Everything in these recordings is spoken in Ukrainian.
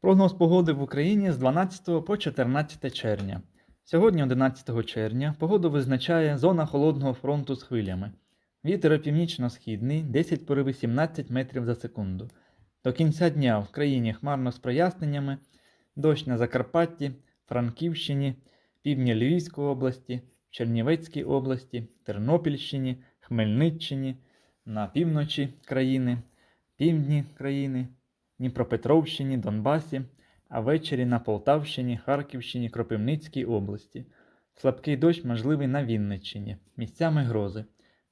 Прогноз погоди в Україні з 12 по 14 червня. Сьогодні, 11 червня, погоду визначає зона холодного фронту з хвилями. Вітер північно-східний 10 пориви 17 метрів за секунду. До кінця дня в країні хмарно з проясненнями, дощ на Закарпатті, Франківщині, півдні Львівської області, Чернівецькій області, Тернопільщині, Хмельниччині, на півночі країни, півдні країни, Дніпропетровщині, Донбасі, а ввечері на Полтавщині, Харківщині, Кропивницькій області. Слабкий дощ можливий на Вінниччині, місцями грози.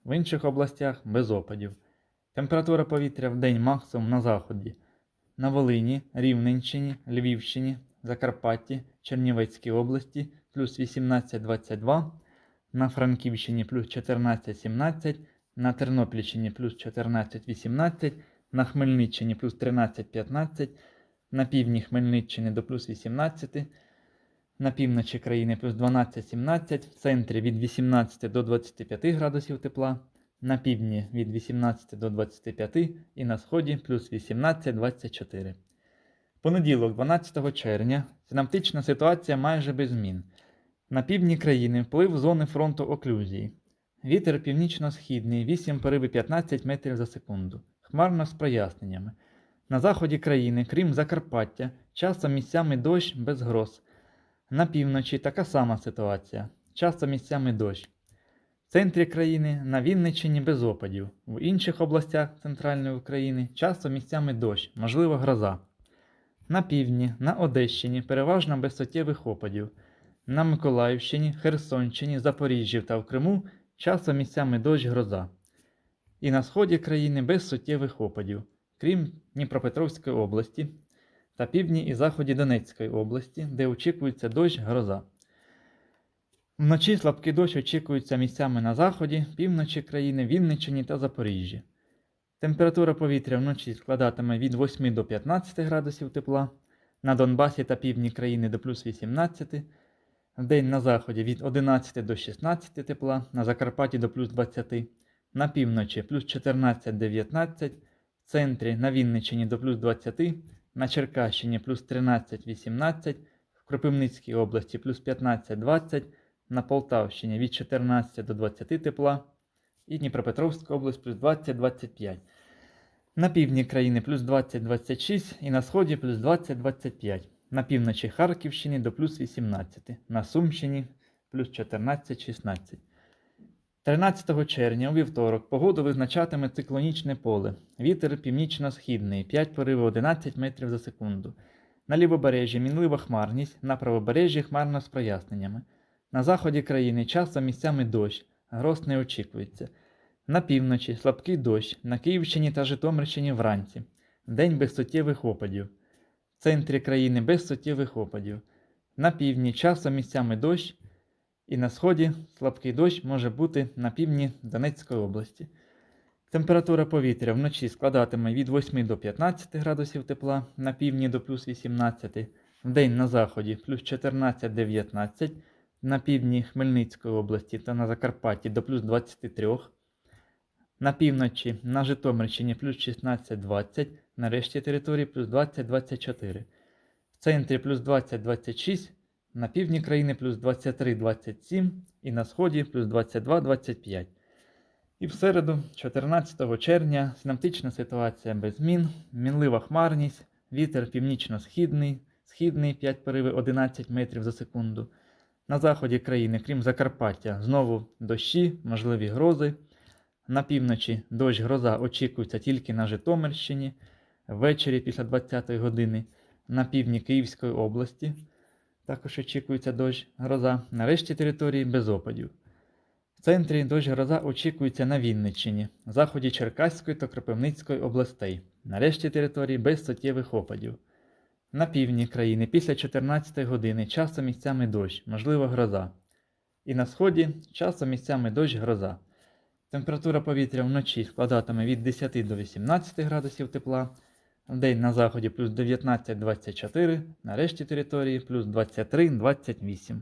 В інших областях без опадів. Температура повітря в день максимум на заході. На Волині, Рівненщині, Львівщині, Закарпатті, Чернівецькій області плюс 18-22, на Франківщині плюс 14-17, на Тернопільщині плюс 14-18, на Хмельниччині плюс 13-15, на півдні Хмельниччини до плюс 18, на півночі країни плюс 12-17, в центрі від 18 до 25 градусів тепла, на півдні від 18 до 25 і на сході плюс 18-24. Понеділок, 12 червня, синаптична ситуація майже без змін. На півдні країни вплив зони фронту оклюзії. Вітер північно-східний 8 пориви 15 метрів за секунду. Хмарно з проясненнями. На заході країни, крім Закарпаття, часом місцями дощ без гроз. На півночі така сама ситуація. Часто місцями дощ. В центрі країни на Вінниччині без опадів. В інших областях центральної України часто місцями дощ, можливо гроза. На півдні, на Одещині переважно без суттєвих опадів. На Миколаївщині, Херсонщині, Запоріжжі та в Криму часто місцями дощ гроза. І на сході країни без суттєвих опадів, крім Дніпропетровської області та півдні і заході Донецької області, де очікується дощ гроза. Вночі слабкий дощ очікується місцями на заході, півночі країни, Вінниччині та Запоріжжі. Температура повітря вночі складатиме від 8 до 15 градусів тепла, на Донбасі та півдні країни до плюс 18, вдень на заході від 11 до 16 тепла, на Закарпатті до плюс 20, на півночі плюс 14-19, в центрі на Вінниччині до плюс 20, на Черкащині плюс 13-18, в Кропивницькій області плюс 15-20, на Полтавщині від 14 до 20 тепла і Дніпропетровська область плюс 20-25. На півдні країни плюс 20-26 і на сході плюс 20-25. На півночі Харківщини до плюс 18, на Сумщині плюс 14-16. 13 червня у вівторок погоду визначатиме циклонічне поле. Вітер північно-східний 5 пориви 11 метрів за секунду. На лівобережжі мінлива хмарність, на правобережжі хмарно з проясненнями. На заході країни часто місцями дощ, гроз не очікується. На півночі слабкий дощ, на Київщині та Житомирщині вранці. День без суттєвих опадів. В центрі країни без суттєвих опадів. На півдні часом місцями дощ, і на сході слабкий дощ може бути на півдні Донецької області. Температура повітря вночі складатиме від 8 до 15 градусів тепла, на півдні до плюс 18, вдень на заході плюс 14-19, на півдні Хмельницької області та на Закарпатті до плюс 23, на півночі на Житомирщині плюс 16-20, на решті території плюс 20-24, в центрі плюс 20-26, на півдні країни плюс 23-27 і на сході плюс 22-25. І в середу, 14 червня, синаптична ситуація без змін, мінлива хмарність, вітер північно-східний, східний 5 пориви 11 метрів за секунду. На заході країни, крім Закарпаття, знову дощі, можливі грози. На півночі дощ гроза очікується тільки на Житомирщині, ввечері після 20-ї години, на півдні Київської області. Також очікується дощ гроза. На решті території без опадів. В центрі дощ гроза очікується на Вінниччині, заході Черкаської та Кропивницької областей. На решті території без суттєвих опадів. На півдні країни після 14 години часто місцями дощ, можливо гроза. І на сході часом місцями дощ гроза. Температура повітря вночі складатиме від 10 до 18 градусів тепла, вдень на заході плюс 19-24, на решті території плюс 23-28.